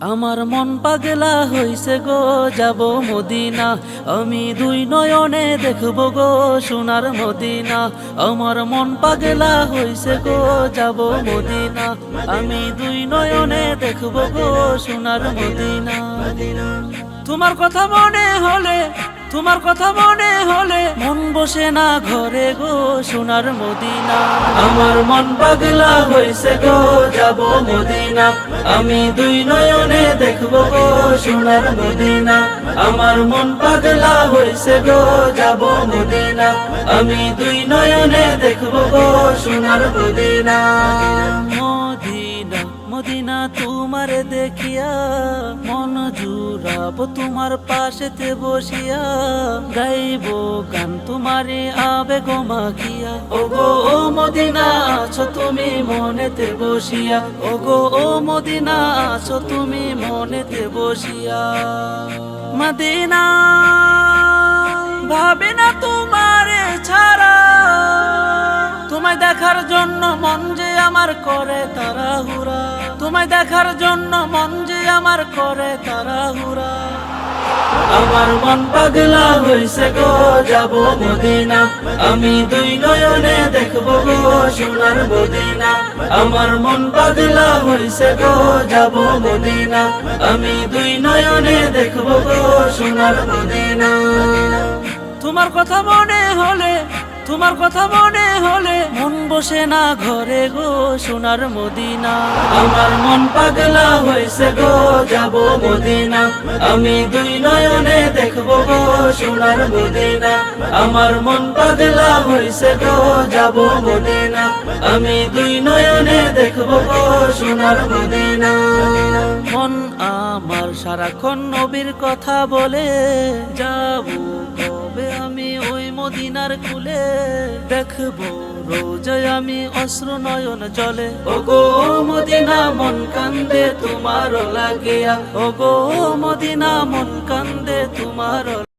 আমার মন পাগলা হইছে গো, যাব মদিনা। আমি দুই নয়নে দেখব গো, সোনার মদিনা। আমার মন পাগলা হইছে গো, যাব মদিনা। আমি দুই নয়নে দেখব গো, সোনার মদিনা। তোমার কথা মনে হলে তোমার কথা মনে হলে মন বসে না ঘরে গো সোনার মদিনা। আমার মন পাগলা হইছে গো, যাব মদিনা। আমি দুই নয়নে দেখব গো সোনার মদিনা। আমার মন পাগলা হইছে গো, যাব মদিনা। আমি দুই নয়নে দেখব গো সোনার মদিনা। মদিনা তোমার দেখিয়া, মন জুড়াবো তোমার পাশেতে বসিয়া, গাইব গান তোমারে আবেগ মাখিয়া। ওগো, ও মদিনা, আছো তুমি মনেতে বসিয়া। ওগো, ও মদিনা, আছো তুমি মনেতে বসিয়া। মদিনা ভাবে না তোমারে দেখার জন্য মন যে আমার করে তাড়াহুড়া। তোমায় দেখার জন্য মন যে আমার করে তাড়াহুড়া। আমার মন পাগলা হইছে গো, যাব মদিনা। আমি দুই নয়নে দেখব গো, সোনার মদিনা। আমার মন পাগলা হইছে গো, যাব মদিনা। আমি দুই নয়নে দেখব গো, সোনার মদিনা। তোমার কথা মনে হলে তোমার কথা মনে হলে মন বসে না ঘরে গো সোনার মদিনা। আমার মন পাগলা হয়েছে গো, যাব মদিনা। আমি দুই নয়নে দেখব গো সোনার মদিনা। আমার মন পাগলা হয়েছে গো, যাব মদিনা। আমি দুই নয়নে দেখব সোনার মদিনা। মন আমার সারাক্ষণ নবীর কথা বলে যাব কবে আমি ওই মদিনার কুলে? দেখব রোজায় আমি অশ্রু নয়ন জলে। ওগো মদিনা মন কান্দে তোমার লাগিয়া। ওগো মদিনা মন কান্দে তোমার